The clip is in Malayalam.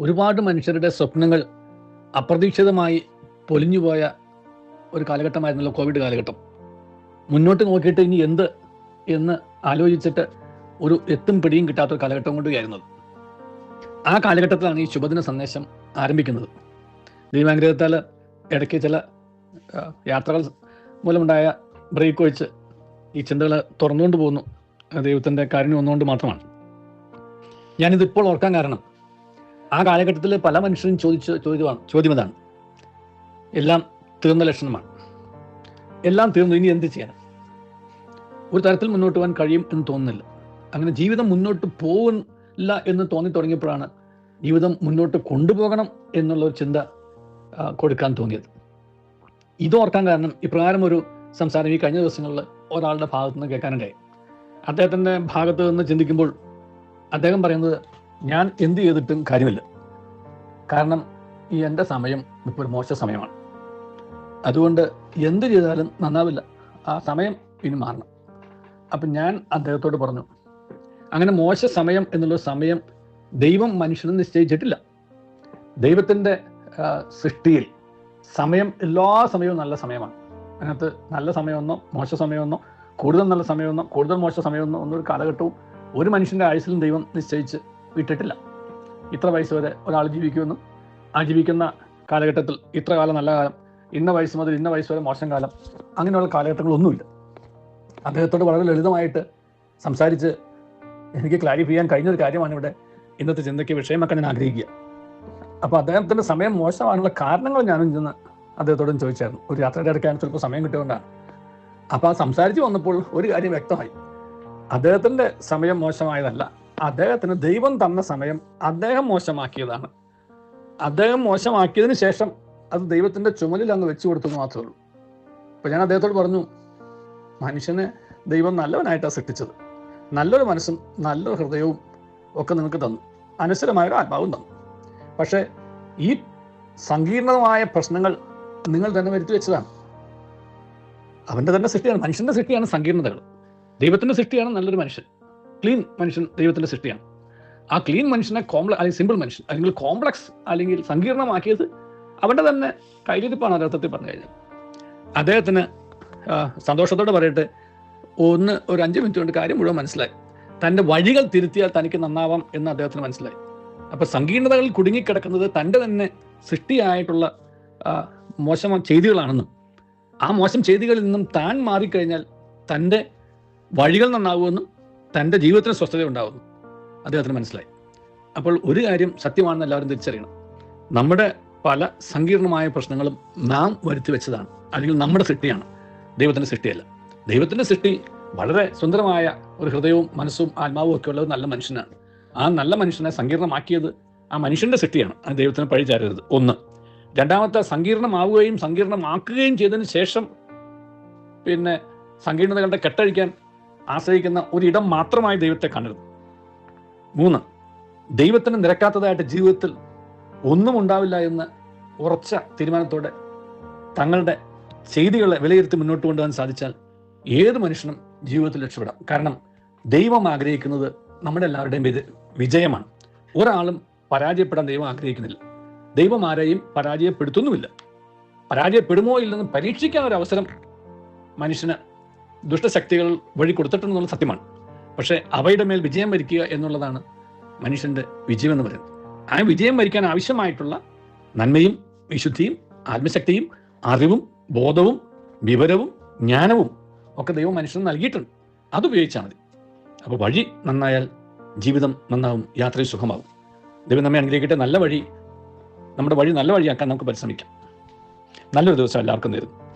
ഒരുപാട് മനുഷ്യരുടെ സ്വപ്നങ്ങൾ അപ്രതീക്ഷിതമായി പൊലിഞ്ഞുപോയ ഒരു കാലഘട്ടമായിരുന്നല്ലോ കോവിഡ് കാലഘട്ടം. മുന്നോട്ട് നോക്കിയിട്ട് ഇനി എന്ത് എന്ന് ആലോചിച്ചിട്ട് ഒരു എത്തും പിടിയും കിട്ടാത്ത ഒരു കാലഘട്ടം കൊണ്ടുകയായിരുന്നത് ആ കാലഘട്ടത്തിലാണ് ഈ ശുഭദിന സന്ദേശം ആരംഭിക്കുന്നത്. ദൈവാഗ്രഹത്താൽ ഇടയ്ക്ക് ചില യാത്രകൾ മൂലമുണ്ടായ ബ്രേക്ക് വെച്ച് ഈ ചിന്തകൾ തുറന്നുകൊണ്ട് പോകുന്നു. ദൈവത്തിന്റെ കാര്യം ഒന്നുകൊണ്ട് മാത്രമാണ്. ഞാനിതിപ്പോൾ ഓർക്കാൻ കാരണം ആ കാലഘട്ടത്തിൽ പല മനുഷ്യരും ചോദിച്ച ചോദ്യമാണ് ചോദ്യം അതാണ് എല്ലാം തീർന്ന ലക്ഷണമാണ്. എല്ലാം തീർന്നു. ഇനി എന്ത് ചെയ്യാൻ? ഒരു തരത്തിൽ മുന്നോട്ട് പോകാൻ കഴിയും എന്ന് തോന്നുന്നില്ല. അങ്ങനെ ജീവിതം മുന്നോട്ട് പോകില്ല എന്ന് തോന്നി തുടങ്ങിയപ്പോഴാണ് ജീവിതം മുന്നോട്ട് കൊണ്ടുപോകണം എന്നുള്ള ഒരു ചിന്ത കൊടുക്കാൻ തോന്നിയത്. ഇത് ഓർക്കാൻ കാരണം ഇപ്രകാരം ഒരു സംസാരം ഈ കഴിഞ്ഞ ദിവസങ്ങളിൽ ഒരാളുടെ ഭാഗത്തുനിന്ന് കേൾക്കാനുണ്ടായി അദ്ദേഹത്തിന്റെ ഭാഗത്ത് നിന്ന് ചിന്തിക്കുമ്പോൾ അദ്ദേഹം പറയുന്നത് ഞാൻ എന്ത് ചെയ്തിട്ടും കാര്യമില്ല. കാരണം ഈ എന്റെ സമയം ഇപ്പോൾ ഒരു മോശ സമയമാണ്. അതുകൊണ്ട് എന്ത് ചെയ്താലും നന്നാവില്ല. ആ സമയം ഇനി മാറണം. അപ്പം ഞാൻ അദ്ദേഹത്തോട് പറഞ്ഞു അങ്ങനെ മോശ സമയം എന്നുള്ള സമയം ദൈവം മനുഷ്യന് നിശ്ചയിച്ചിട്ടില്ല. ദൈവത്തിന്റെ സൃഷ്ടിയിൽ സമയം എല്ലാ സമയവും നല്ല സമയമാണ്. അതിനകത്ത് നല്ല സമയമൊന്നോ മോശ സമയമൊന്നോ കൂടുതൽ നല്ല സമയമൊന്നോ കൂടുതൽ മോശ സമയമൊന്നോ ഒന്നൊരു കാലഘട്ടവും ഒരു മനുഷ്യന്റെ ആയുസിലും ദൈവം നിശ്ചയിച്ച് വിട്ടിട്ടില്ല ഇത്ര വയസ്സ് വരെ ഒരാൾ ജീവിക്കുമെന്നും ആ ജീവിക്കുന്ന കാലഘട്ടത്തിൽ ഇത്ര കാലം നല്ല കാലം ഇന്ന വയസ്സ് മുതൽ ഇന്ന വയസ്സ് വരെ മോശം കാലം അങ്ങനെയുള്ള കാലഘട്ടങ്ങളൊന്നുമില്ല. അദ്ദേഹത്തോട് വളരെ ലളിതമായിട്ട് സംസാരിച്ച് എനിക്ക് ക്ലാരിഫൈ ചെയ്യാൻ കഴിഞ്ഞൊരു കാര്യമാണ് ഇവിടെ ഇന്നത്തെ ചിന്തയ്ക്ക് വിഷയമാക്കാൻ ഞാൻ ആഗ്രഹിക്കുക. അപ്പോൾ അദ്ദേഹത്തിന്റെ സമയം മോശമാണുള്ള കാരണങ്ങൾ ഞാനും ചെന്ന് അദ്ദേഹത്തോടും ചോദിച്ചായിരുന്നു. ഒരു യാത്രയുടെ ഇടയ്ക്കാണ് ചിലപ്പോൾ സമയം കിട്ടിയതുകൊണ്ടാണ്. അപ്പോൾ ആ സംസാരിച്ച് വന്നപ്പോൾ ഒരു കാര്യം വ്യക്തമായി. അദ്ദേഹത്തിന്റെ സമയം മോശമായതല്ല. അദ്ദേഹത്തിന് ദൈവം തന്ന സമയം അദ്ദേഹം മോശമാക്കിയതാണ്. അദ്ദേഹം മോശമാക്കിയതിന് ശേഷം അത് ദൈവത്തിന്റെ ചുമലിൽ അങ്ങ് വെച്ചു കൊടുത്തു മാത്രമേ ഉള്ളൂ. അപ്പൊ ഞാൻ അദ്ദേഹത്തോട് പറഞ്ഞു മനുഷ്യനെ ദൈവം നല്ലവനായിട്ടാണ് സൃഷ്ടിച്ചത്. നല്ലൊരു മനസ്സും നല്ലൊരു ഹൃദയവും ഒക്കെ നിങ്ങൾക്ക് തന്നു. അനുസരമായ ഒരു ആത്മാവും തന്നു. പക്ഷേ ഈ സങ്കീർണമായ പ്രശ്നങ്ങൾ നിങ്ങൾ തന്നെ വരുത്തി വെച്ചതാണ്. അവന്റെ തന്നെ സൃഷ്ടിയാണ് മനുഷ്യന്റെ സൃഷ്ടിയാണ് സങ്കീർണതകൾ. ദൈവത്തിന്റെ സൃഷ്ടിയാണ് നല്ലൊരു മനുഷ്യൻ. ക്ലീൻ മനുഷ്യൻ ദൈവത്തിന്റെ സൃഷ്ടിയാണ്. ആ ക്ലീൻ മനുഷ്യനെ കോംപ്ലക്സ് അല്ലെങ്കിൽ സിമ്പിൾ മനുഷ്യൻ അല്ലെങ്കിൽ കോംപ്ലക്സ് അല്ലെങ്കിൽ സങ്കീർണമാക്കിയത് അവന്റെ തന്നെ കൈലിരിപ്പാണ് അർത്ഥത്തിൽ പറഞ്ഞു കഴിഞ്ഞത്. അദ്ദേഹത്തിന് സന്തോഷത്തോടെ പറയട്ടെ ഒന്ന് ഒരു അഞ്ച് മിനിറ്റ് കൊണ്ട് കാര്യം മുഴുവൻ മനസ്സിലായി. തന്റെ വഴികൾ തിരുത്തിയാൽ തനിക്ക് നന്നാവാം എന്ന് അദ്ദേഹത്തിന് മനസ്സിലായി. അപ്പൊ സങ്കീർണതകളിൽ കുടുങ്ങിക്കിടക്കുന്നത് തന്റെ തന്നെ സൃഷ്ടിയായിട്ടുള്ള മോശം ചെയ്തികളാണെന്നും ആ മോശം ചെയ്തികളിൽ നിന്നും താൻ മാറിക്കഴിഞ്ഞാൽ തന്റെ വഴികൾ നന്നാവുമെന്നും തന്റെ ജീവിതത്തിന് സ്വസ്ഥത ഉണ്ടാവുന്നു അദ്ദേഹത്തിന് മനസ്സിലായി. അപ്പോൾ ഒരു കാര്യം സത്യമാണെന്ന് എല്ലാവരും തിരിച്ചറിയണം. നമ്മുടെ പല സങ്കീർണമായ പ്രശ്നങ്ങളും നാം വരുത്തി വെച്ചതാണ്. അല്ലെങ്കിൽ നമ്മുടെ സൃഷ്ടിയാണ്. ദൈവത്തിന്റെ സൃഷ്ടിയല്ല. ദൈവത്തിന്റെ സൃഷ്ടി വളരെ സുന്ദരമായ ഒരു ഹൃദയവും മനസ്സും ആത്മാവും ഒക്കെ ഉള്ള നല്ല മനുഷ്യനാണ്. ആ നല്ല മനുഷ്യനെ സങ്കീർണമാക്കിയത് ആ മനുഷ്യന്റെ സൃഷ്ടിയാണ്. ആ ദൈവത്തിന് പഴി ചാരരുത് ഒന്ന്. രണ്ടാമത്തെ സങ്കീർണമാവുകയും സങ്കീർണമാക്കുകയും ചെയ്തതിന് ശേഷം പിന്നെ സങ്കീർണതകളുടെ കെട്ടഴിക്കാൻ ആശ്രയിക്കുന്ന ഒരിടം മാത്രമായി ദൈവത്തെ കാണരുത് മൂന്ന് ദൈവത്തിന് നിരക്കാത്തതായിട്ട് ജീവിതത്തിൽ ഒന്നും ഉണ്ടാവില്ല എന്ന് ഉറച്ച തീരുമാനത്തോടെ തങ്ങളുടെ ചെയ്തികളെ വിലയിരുത്തി മുന്നോട്ട് കൊണ്ടുപോകാൻ സാധിച്ചാൽ ഏത് മനുഷ്യനും ജീവിതത്തിൽ രക്ഷപ്പെടാം. കാരണം ദൈവം ആഗ്രഹിക്കുന്നത് നമ്മുടെ എല്ലാവരുടെയും വിജ- വിജയമാണ്. ഒരാളും പരാജയപ്പെടാൻ ദൈവം ആഗ്രഹിക്കുന്നില്ല. ദൈവം ആരെയും പരാജയപ്പെടുത്തുന്നുമില്ല. പരാജയപ്പെടുമോ ഇല്ലെന്ന് പരീക്ഷിക്കാൻ ഒരു അവസരം മനുഷ്യന് ദുഷ്ടശക്തികൾ വഴി കൊടുത്തിട്ടുണ്ടെന്നുള്ള സത്യമാണ്. പക്ഷേ അവയുടെ മേൽ വിജയം വരിക്കുക എന്നുള്ളതാണ് മനുഷ്യന്റെ വിജയം എന്ന് പറയുന്നത്. ആ വിജയം വരിക്കാൻ ആവശ്യമായിട്ടുള്ള നന്മയും വിശുദ്ധിയും ആത്മശക്തിയും അറിവും ബോധവും വിവരവും ജ്ഞാനവും ഒക്കെ ദൈവം മനുഷ്യന് നൽകിയിട്ടുണ്ട്. അത് ഉപയോഗിച്ചാൽ മതി. അപ്പോൾ വഴി നന്നായാൽ ജീവിതം നന്നാവും യാത്രയിൽ സുഖമാവും. ദൈവം നമ്മെ അനുഗ്രഹിക്കട്ടെ. നല്ല വഴി നമ്മുടെ വഴി നല്ല വഴിയാക്കാൻ നമുക്ക് പരിശ്രമിക്കാം. നല്ലൊരു ദിവസം എല്ലാവർക്കും നേരുന്നു.